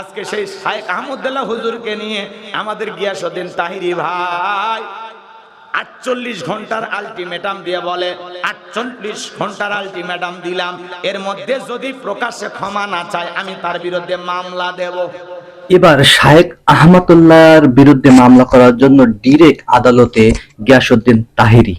আজকে সেই শাইখ আহমদুল্লাহ হুজুরকে নিয়ে আমাদের গিয়াসউদ্দিন তাহিরি ভাই আটচল্লিশ ঘণ্টার আলটিমেটাম দিয়ে বলে, আটচল্লিশ ঘণ্টার আলটিমেটাম দিলাম। এর মধ্যে যদি প্রকাশ্যে ক্ষমা না চায়, আমি তার বিরুদ্ধে মামলা দেব। এবার শায়েক আহমদুল্লাহর বিরুদ্ধে মামলা করার জন্য ডিরেক্ট আদালতে গিয়াসউদ্দিন তাহিরি।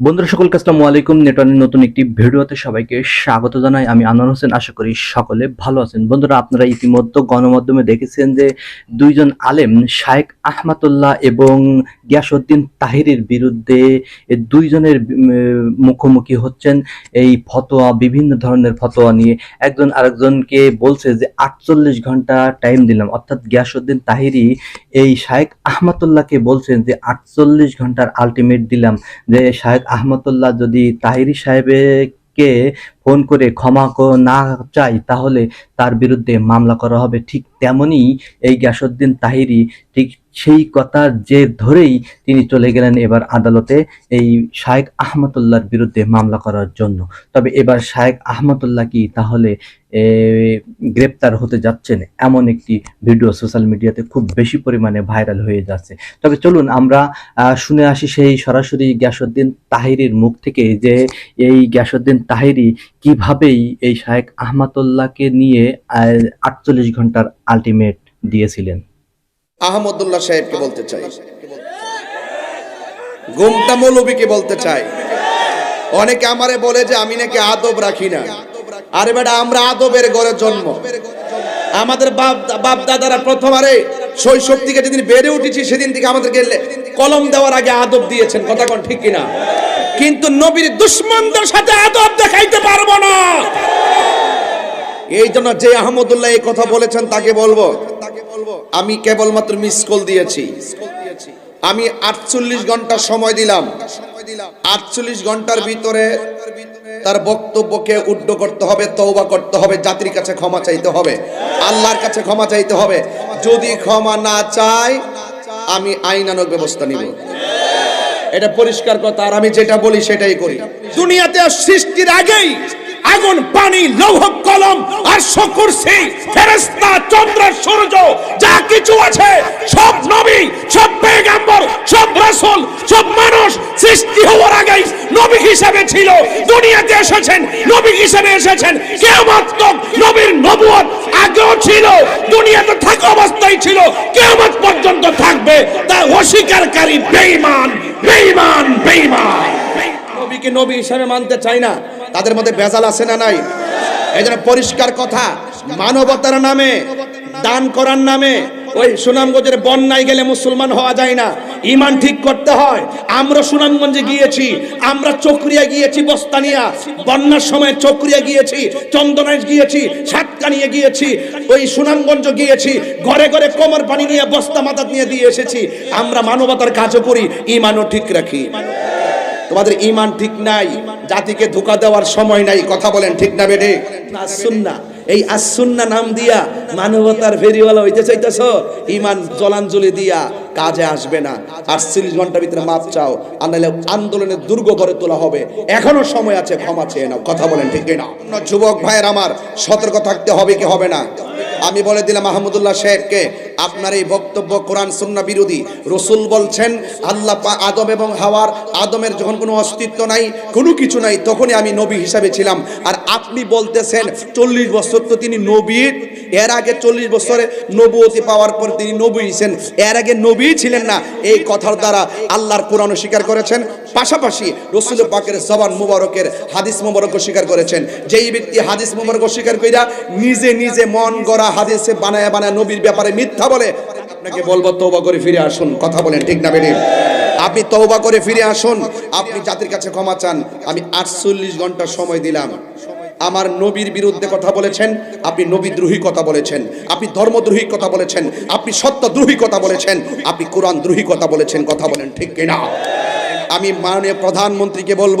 বন্ধুরা, সকলকে আসসালামু আলাইকুম। নেটওয়ার্কের নতুন একটি ভিডিওতে সবাইকে স্বাগত জানাই। আমি আনোয়ার হোসেন, আশা করি সকলে ভালো আছেন। বন্ধুরা, আপনারা ইতিমধ্যে গণমাধ্যমে দেখেছেন যে দুইজন আলেম শায়েক আহমদুল্লাহ এবং গিয়াসউদ্দিন তাহিরির বিরুদ্ধে দুইজনের মুখোমুখি হচ্ছেন। এই ফতোয়া, বিভিন্ন ধরনের ফতোয়া নিয়ে একজন আরেকজনকে বলছে যে আটচল্লিশ ঘণ্টা টাইম দিলাম। অর্থাৎ গিয়াসউদ্দিন তাহিরি এই শায়েক আহমদুল্লাহকে বলছেন যে আটচল্লিশ ঘণ্টার আলটিমেট দিলাম। যে শায়েক আহমদুল্লাহ যদি তাহিরি সাহেবকে ফোন করে ক্ষমা না চাই তাহলে তার বিরুদ্ধে মামলা করা হবে। ঠিক তেমনি এই গ্যাসউদ্দিন তাহিরি ঠিক সেই কথা যে ধরেই তিনি চলে গেলেন এবার আদালতে এই শায়েক আহমদুল্লাহর বিরুদ্ধে মামলা করার জন্য। তবে এবার শায়েক আহমদুল্লাহ কি তাহলে গ্রেপ্তার হতে যাচ্ছেন? এমন একটি ভিডিও সোশ্যাল মিডিয়াতে খুব বেশি পরিমাণে ভাইরাল হয়ে যাচ্ছে। তবে চলুন আমরা শুনে আসি সেই সরাসরি গ্যাসউদ্দিন তাহিরির মুখ থেকে যে এই গ্যাসউদ্দিন তাহিরি কিভাবেই এই শায়েক আহমদুল্লাহকে নিয়ে আটচল্লিশ ঘণ্টার আলটিমেট দিয়েছিলেন। আহমদুল্লাহ সাহেবকে বলতে চাই। গুমটা মৌলবীকে বলতে চাই। অনেকে আমারে বলে যে, আমি নাকি আদব রাখি না। আরে বেটা, আমরা আদবের গড়ে জন্ম। আমাদের বাপ বাপ দাদারা প্রথম আরে শৈশব থেকে যেদিন বেড়ে উঠেছি, সেদিন থেকে আমাদেরকে কলম দেওয়ার আগে আদব দিয়েছেন। কথা কোন ঠিক কিনা? কিন্তু নবীর দুশ্মনদের সাথে আদব দেখাইতে পারব না। এই জন্য যে আহমদুল্লাহ এই কথা বলেছেন, তাকে বলব আমি কেবলমাত্র মিস কল দিয়েছি। আমি আটচল্লিশ ঘণ্টা সময় দিলাম। আটচল্লিশ ঘণ্টার ভিতরে তার বক্তব্যকে উড্ড করতে হবে তৌবা করতে হবে, জাতির কাছে ক্ষমা চাইতে হবে, আল্লাহর কাছে ক্ষমা চাইতে হবে। যদি ক্ষমা না চায়, আমি আইনানক ব্যবস্থা নিব। এটা পরিষ্কার কথা, আর আমি যেটা বলি সেটাই করি। দুনিয়াতে সৃষ্টির আগেই আগুন, পানি, লৌহ, কলম আর শকুরসি ফেরেশতা চন্দ্র সূর্য কিছু আছে? সব নবী, সব পেগম্বর, সব রাসূল, সব মানুষ সৃষ্টি হওয়ার আগেই নবী হিসেবে ছিল। দুনিয়াতে এসেছেন, নবী হিসেবে এসেছেন। কিয়ামত নবীর নবুয়ত আগেও ছিল, দুনিয়াতে থাকা অবস্থায় ছিল, কিয়ামত পর্যন্ত থাকবে। তা অস্বীকারী বেঈমান বেঈমান বেঈমান। নবীকে নবী হিসেবে মানতে চাই না? তাদের মধ্যে ভেজাল আছে না নাই? এই পরিষ্কার কথা, মানবতার নামে, দান করার নামে ওই সুনামগঞ্জের বন্যায় গেলে মুসলমান হওয়া যায় না। ইমান ঠিক করতে হয়। আমরা সুনামগঞ্জে গিয়েছি। আমরা চক্রিয়া গিয়েছি, বস্তানিয়া। বন্যার সময় চক্রিয়া গিয়েছি, চন্দনাইশ গিয়েছি সাতকানিয়ে গিয়েছি। ওই সুনামগঞ্জ গিয়েছি। ঘরে ঘরে কোমর পানি নিয়ে, বস্তা মাথা নিয়ে দিয়ে এসেছি। আমরা মানবতার কাজও করি ইমানও ঠিক রাখি। তোমাদের ইমান ঠিক নাই। জাতিকে ধোকা দেওয়ার সময় নাই। কথা বলেন ঠিক না বেডে আসুন্না এই আসুন্না নাম দিয়া মানবতার ফেরিওয়ালা হইতে চাইতেছ? ইমান জলাঞ্জলি দিয়া কাজে আসবে না। আটচল্লিশ ঘণ্টার ভিতরে মাপ চাও, আর নাহলে আন্দোলনের দুর্গ করে তোলা হবে। এখনও সময় আছে, ক্ষমা চেয়ে নাও। কথা বলেন ঠিক না যুবক ভাইয়ের আমার সতর্ক থাকতে হবে কি হবে না? আমি বলে দিলাম মাহমুদুল্লাহ শেখকে, আপনার এই বক্তব্য কোরআন সুন্না বিরোধী। রসুল বলছেন, আল্লাহ আদম এবং হাওয়ার, আদমের যখন কোনো অস্তিত্ব নাই, কোনো কিছু নাই, তখনই আমি নবী হিসাবে ছিলাম। আর আপনি বলতেছেন, চল্লিশ বছর তো তিনি নবী এর আগে চল্লিশ বছরে নবুয়তি পাওয়ার পর তিনি নবী হয়েছেন এর আগে নবী ছিলেন না। এই কথার দ্বারা আল্লাহর কোরআন স্বীকার করেছেন। পাশাপাশি রসুল পাকের জবান মুবারকের হাদিস মুবারক স্বীকার করেছেন। যেই ব্যক্তি হাদিস মুবারক স্বীকার কইরা নিজে নিজে মন গড়া হাদিসে বানায় বানায় নবীর ব্যাপারে মিথ্যা বলে, আপনাকে বলব তৌবা করে ফিরে আসুন। কথা বলেন, ঠিক না বেরিয়ে আপনি তৌবা করে ফিরে আসুন। আপনি জাতির কাছে ক্ষমা চান। আমি আটচল্লিশ ঘণ্টা সময় দিলাম। আমার নবীর বিরুদ্ধে কথা বলেছেন, আপনি নবী দ্রোহী কথা বলেছেন, আপনি ধর্মদ্রোহী কথা বলেছেন, আপনি সত্য দ্রোহী কথা বলেছেন, আপনি কোরআন দ্রোহী কথা বলেছেন, কথা বলেন ঠিক কিনা? আমি মাননীয় প্রধানমন্ত্রীকে বলব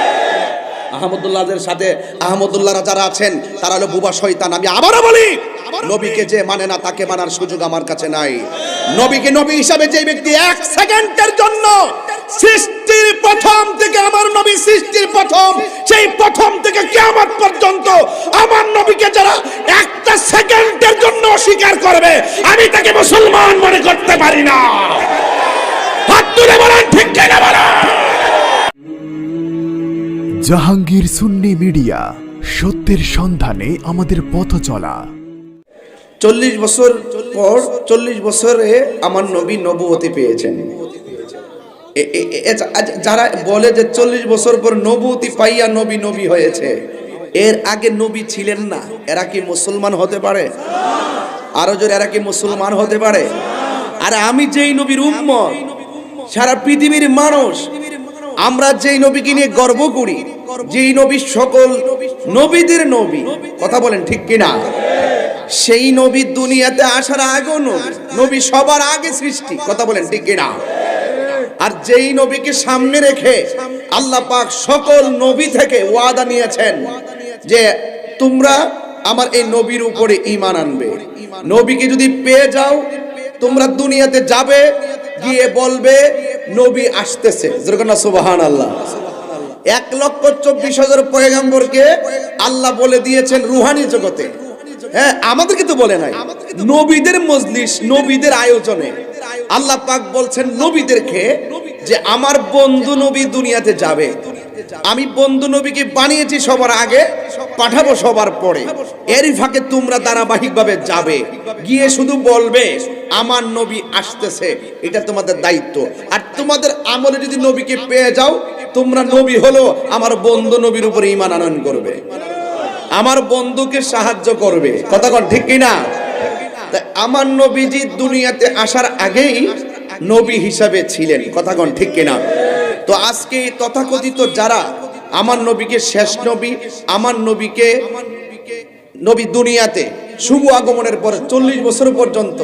আহমদুল্লাহদের সাথে আহমদুল্লাহরা যারা আছেন, তারা হলো বুবা শয়তান। আমি আবারও বলি, নবীকে যে মানে না, তাকে মানার সুযোগ আমার কাছে নাই। নবীকে নবী হিসাবে যে ব্যক্তি এক সেকেন্ডের জন্য সৃষ্টির প্রথম থেকে আমার নবী সৃষ্টির প্রথম, সেই প্রথম থেকে কিয়ামত পর্যন্ত আমার নবীকে যারা একটা সেকেন্ডের জন্য অস্বীকার করবে, আমি তাকে মুসলমান মনে করতে পারি না। হাত তুলে বলেন, ঠিক কিনা বলেন? জাহাঙ্গীর সুন্নি মিডিয়া, সত্যের সন্ধানে আমাদের পথ চলা। চল্লিশ বছর পর চল্লিশ বছরে আমার নবী নবুয়তি পেয়েছেন। আজ- যারা বলে যে চল্লিশ বছর পর নবুতি পাইয়া নবী নবী হয়েছে, এর আগে নবী ছিলেন না, এরা কি মুসলমান হতে পারে? আরও জোর, এরা কি মুসলমান হতে পারে? আর আমি যেই নবীর উম্মত, সারা পৃথিবীর মানুষ আমরা যেই নবীকে নিয়ে গর্ব করি, যেই নবী সকল নবীদের নবী, কথা বলেন ঠিক কিনা? সেই নবী দুনিয়াতে আসার আগেও নবী নবী সবার আগে সৃষ্টি, কথা বলেন ঠিক কিনা? আর যেই নবীকে সামনে রেখে আল্লাহ পাক সকল নবী থেকে ওয়াদা নিয়েছেন যে তোমরা আমার এই নবীর উপরে ঈমান আনবে। নবীকে যদি পেয়ে যাও, তোমরা দুনিয়াতে যাবে, গিয়ে বলবে নবী আসতেছে। সুবাহান আল্লাহ এক লক্ষ চব্বিশ হাজার পয়গাম্বরকে আল্লাহ বলে দিয়েছেন রুহানি জগতে। হ্যাঁ আমাদেরকে তো বলে নাই। নবীদের মজলিস, নবীদের আয়োজনে। আল্লাহ পাক বলছেন নবীদেরকে যে আমার বন্ধু নবী দুনিয়াতে যাবে। আমি বন্ধু নবীকে বানিয়েছি সবার আগে, পাঠাবো সবার পরে। এরই ফাঁকে তোমরা ধারাবাহিকভাবে যাবে। গিয়ে শুধু বলবে, আমার নবী আসতেছে। এটা তোমাদের দায়িত্ব। আর তোমাদের আমলে যদি নবীকে পেয়ে যাও, তোমরা নবী হলো আমার বন্ধু নবীর উপরে ইমান আনয়ন করবে। আমার বন্ধুকে সাহায্য করবে। কথা কন ঠিক কিনা? আমার নবীজি দুনিয়াতে আসার আগেই নবী হিসাবে ছিলেন। কথা কন ঠিক কিনা? তো আজকে এই তথাকথিত যারা আমার নবীকে শেষ নবী, আমার নবীকে নবী দুনিয়াতে শুভ আগমনের পর চল্লিশ বছর পর্যন্ত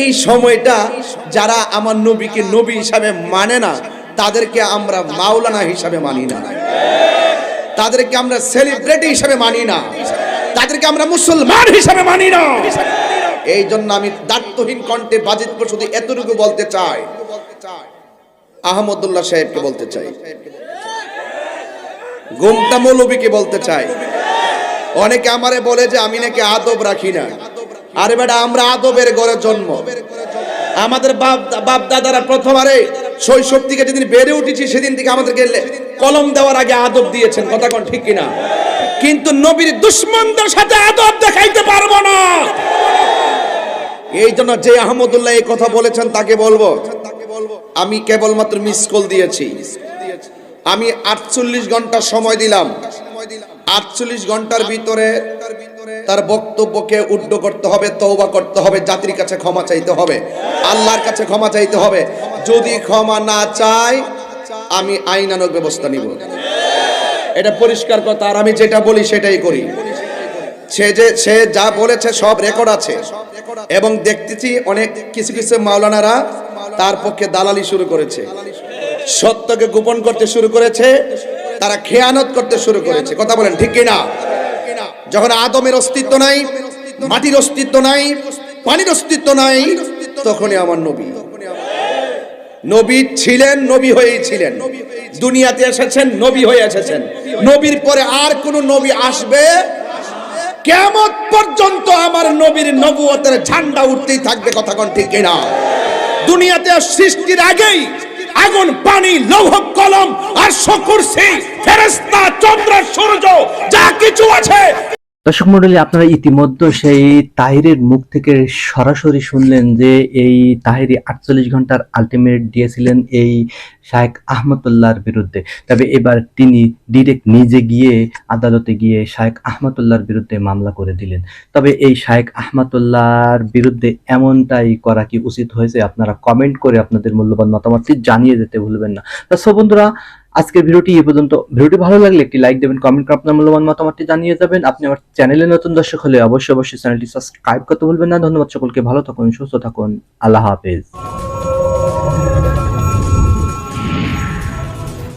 এই সময়টা যারা আমার নবীকে নবী হিসাবে মানে না, তাদেরকে আমরা মাওলানা হিসাবে মানি না। তাদেরকে আমরা সেলিব্রিটি হিসাবে মানি না। তাদেরকে আমরা মুসলমান হিসাবে মানি না। এই জন্য আমি দায়িত্বহীন কণ্ঠে বাজিত শুধু এতটুকু বলতে চাই। আহমদুল্লাহ সাহেবকে বলতে চাই। গোমটা মৌলবীকে বলতে চাই। অনেকে আমারে বলে যে আমি নাকি আদব রাখি না। আরে বেটা, আমরা আদবের ঘরে জন্ম। আমাদের বাপ বাপ দাদারা প্রথমারে শৈশব থেকে যেদিন বেড়ে উঠেছি, সেদিন থেকে আমাদেরকে কলম দেওয়ার আগে আদব দিয়েছেন। কথা কোন ঠিক কিনা? কিন্তু নবীর দুশ্মনদের সাথে আদব দেখাইতে পারব না। এই জন্য যে আহমদুল্লাহ এই কথা বলেছেন, তাকে বলব আমি কেবলমাত্র মিস কল দিয়েছি। আমি আটচল্লিশ ঘণ্টা সময় দিলাম। আটচল্লিশ ঘণ্টার ভিতরে তার বক্তব্যকে উড্ড করতে হবে তৌবা করতে হবে, জাতির কাছে ক্ষমা চাইতে হবে, আল্লাহর কাছে ক্ষমা চাইতে হবে। যদি ক্ষমা না চাই, আমি আইনানক ব্যবস্থা নিব। এটা পরিষ্কার কথা, আর আমি যেটা বলি সেটাই করি। সে যে, সে যা বলেছে সব রেকর্ড আছে। এবং দেখতেছি অনেক কিছু কিছু মাওলানারা তার পক্ষে দালালি শুরু করেছে। সত্যকে গোপন করতে শুরু করেছে, তারা খেয়ানত করতে শুরু করেছে। কথা বলেন, ঠিক কিনা? যখন আদমের অস্তিত্ব নাই, মাটির অস্তিত্ব নাই, পানির অস্তিত্ব নাই, তখনই আমার নবী। নবী ছিলেন, নবী হয়েই ছিলেন। দুনিয়াতে এসেছেন, নবী হয়ে এসেছেন। নবীর পরে আর কোন নবী আসবে? কেমন পর্যন্ত আমার নবীর নবুয়তের ঝান্ডা উঠতেই থাকবে, কথা কোন ঠিক কিনা? দুনিয়াতে সৃষ্টির আগেই আগুন, পানি, লৌহ, কলম আর শকুরসি ফেরেস্তা চন্দ্র, সূর্য, যা কিছু আছে দর্শক মন্ডলী, আপনারা ইতিমধ্যে সেই তাহিরের মুখ থেকে সরাসরি শুনলেন যে এই তাহিরি আটচল্লিশ ঘণ্টার আলটিমেট দিয়েছিলেন এই শায়েক আহমদুল্লাহর বিরুদ্ধে। তবে এবার তিনি ডিরেক্ট নিজে গিয়ে আদালতে গিয়ে শায়েক আহমদুল্লাহর বিরুদ্ধে মামলা করে দিলেন। তবে এই শায়েক আহমদুল্লাহর বিরুদ্ধে এমনটাই করা কি উচিত হয়েছে? আপনারা কমেন্ট করে আপনাদের মূল্যবান মতামতটি জানিয়ে যেতে ভুলবেন না। তা সো বন্ধুরা আজকের ভিডিওটি এই পর্যন্ত। ভিডিওটি ভালো লাগলে একটি লাইক দেবেন কমেন্ট করে আপনার মূল্যবান মতামতটি জানিয়ে যাবেন। আপনি আমার চ্যানেলে নতুন দর্শক হলে অবশ্যই অবশ্যই চ্যানেলটি সাবস্ক্রাইব করতে ভুলবেন না। ধন্যবাদ সকলকে, ভালো থাকুন, সুস্থ থাকুন, আল্লাহ হাফেজ।